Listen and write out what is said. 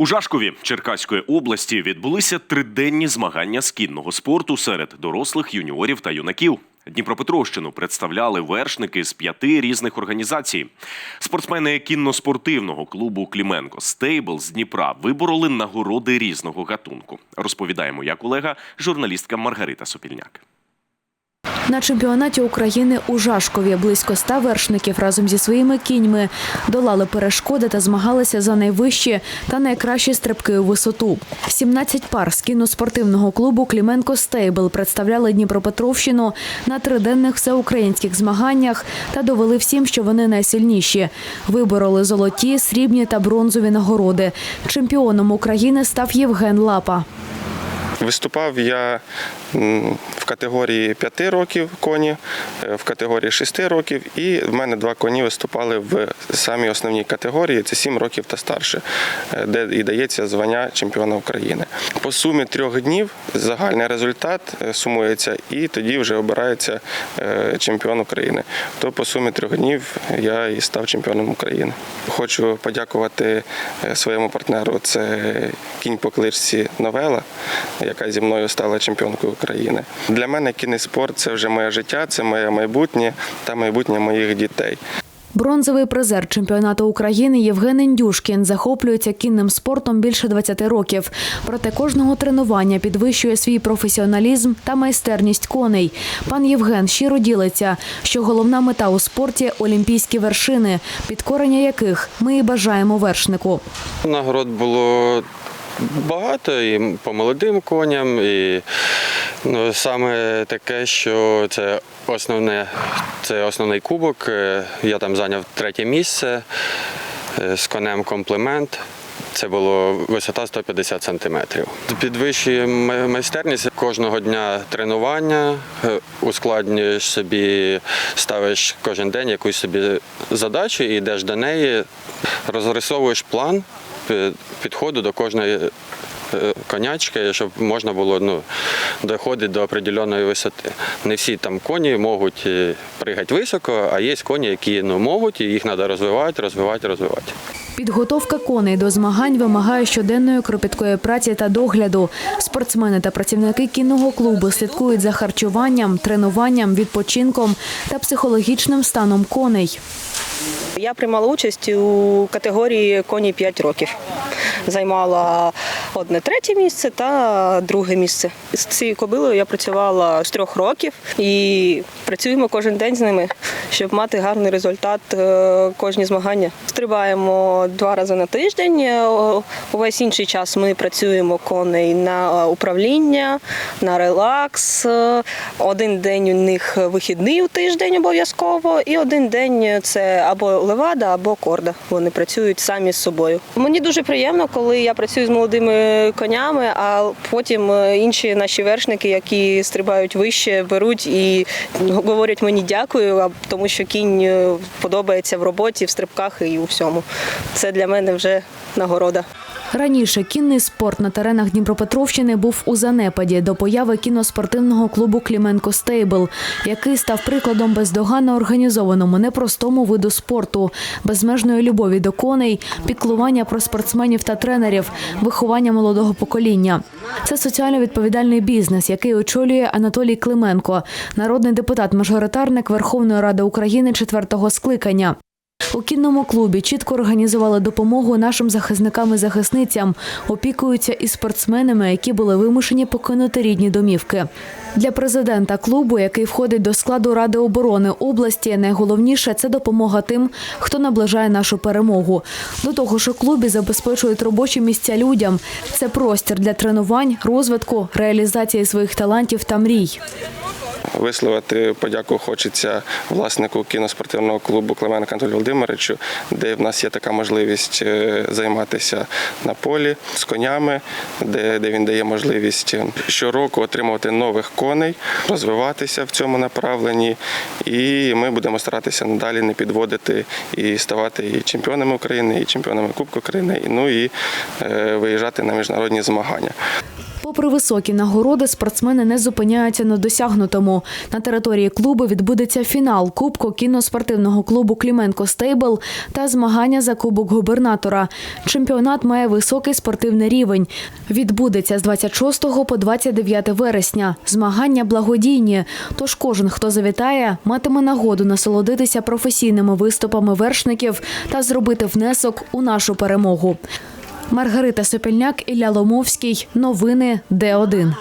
У Жашкові Черкаської області відбулися триденні змагання з кінного спорту серед дорослих юніорів та юнаків. Дніпропетровщину представляли вершники з п'яти різних організацій. Спортсмени кінно-спортивного клубу Кліменко Стейбл з Дніпра вибороли нагороди різного гатунку. Розповідає моя колега, журналістка Маргарита Сопільняк. На чемпіонаті України у Жашкові близько ста вершників разом зі своїми кіньми долали перешкоди та змагалися за найвищі та найкращі стрибки у висоту. 17 пар з кіноспортивного клубу Кліменко Стейбл представляли Дніпропетровщину на триденних всеукраїнських змаганнях та довели всім, що вони найсильніші. Вибороли золоті, срібні та бронзові нагороди. Чемпіоном України став Євген Лапа. Виступав я в категорії 5 років коні, е, в категорії 6 років, і в мене два коні виступали в самій основній категорії це 7 років та старше, е, де і дається звання чемпіона України. По сумі трьох днів загальний результат е, сумується, і тоді вже обирається чемпіон України. То по сумі трьох днів я і став чемпіоном України. Хочу подякувати своєму партнеру. Це кінь по кличці Новела, яка зі мною стала чемпіонкою України. Для мене кінний спорт це вже моє життя, це моє майбутнє та майбутнє моїх дітей. Бронзовий призер чемпіонату України Євген Індюшкін захоплюється кінним спортом більше 20 років. Проте кожного тренування підвищує свій професіоналізм та майстерність коней. Пан Євген щиро ділиться, що головна мета у спорті олімпійські вершини, підкорення яких ми і бажаємо вершнику. Нагород було багато і по молодим коням, і ну, саме таке, що це основне, це основний кубок. Е, Я там зайняв третє місце е, з конем комплімент. Це було висота 150 сантиметрів. Підвищує майстерність кожного дня тренування, е, ускладнюєш собі, ставиш кожен день якусь собі задачу і йдеш до неї, розрисовуєш план підходу до кожної конячки, щоб можна було ну, доходити до определеної висоти. Не всі там коні можуть е, пригати високо, а є коні, які ну, можуть, і їх треба розвивати, розвивати, розвивати. Підготовка коней до змагань вимагає щоденної кропіткої праці та догляду. Спортсмени та працівники кінного клубу слідкують за харчуванням, тренуванням, відпочинком та психологічним станом коней. Я приймала участь у категорії коні 5 років. Займала одне третє місце та друге місце. З цією кобилою я працювала з трьох років і працюємо кожен день з ними, щоб мати гарний результат е, кожні змагання. Стрибаємо два рази на тиждень. Е, Увесь інший час ми працюємо коней на управління, на релакс. Один день у них вихідний у тиждень обов'язково, і один день це або левада, або корда. Вони працюють самі з собою. Мені дуже приємно, коли я працюю з молодими конями, а потім е, інші наші вершники, які стрибають вище, беруть і говорять мені дякую, тому що кінь е, подобається в роботі, в стрибках і у всьому. Це для мене вже нагорода. Раніше кінний спорт на теренах Дніпропетровщини був у занепаді до появи кіноспортивного клубу Кліменко Стейбл, який став прикладом бездоганно організованому непростому виду спорту, безмежної любові до коней, піклування про спортсменів та тренерів, виховання молодого покоління. Це соціально відповідальний бізнес, який очолює Анатолій Клименко, народний депутат-мажоритарник Верховної Ради України четвертого скликання. У кінному клубі чітко організували допомогу нашим захисникам і захисницям, опікуються і спортсменами, які були вимушені покинути рідні домівки. Для президента клубу, який входить до складу Ради оборони області, найголовніше це допомога тим, хто наближає нашу перемогу. До того ж, у клубі забезпечують робочі місця людям. Це простір для тренувань, розвитку, реалізації своїх талантів та мрій. Висловити подяку хочеться власнику кіноспортивного клубу Клименка Анатолію Володимировичу, де в нас є така можливість е, займатися на полі з конями, де, де він дає можливість щороку отримувати нових коней, розвиватися в цьому направленні. І ми будемо старатися надалі не підводити і ставати і чемпіонами України, і чемпіонами Кубку України, ну і е, виїжджати на міжнародні змагання. Попри високі нагороди, спортсмени не зупиняються на досягнутому. На території клубу відбудеться фінал Кубку кіноспортивного клубу Кліменко Стейбл та змагання за Кубок губернатора. Чемпіонат має високий спортивний рівень. Відбудеться з 26 по 29 вересня. Змагання благодійні. Тож кожен, хто завітає, матиме нагоду насолодитися професійними виступами вершників та зробити внесок у нашу перемогу. Маргарита Сопільняк, Ілля Ломовський. Новини Д1.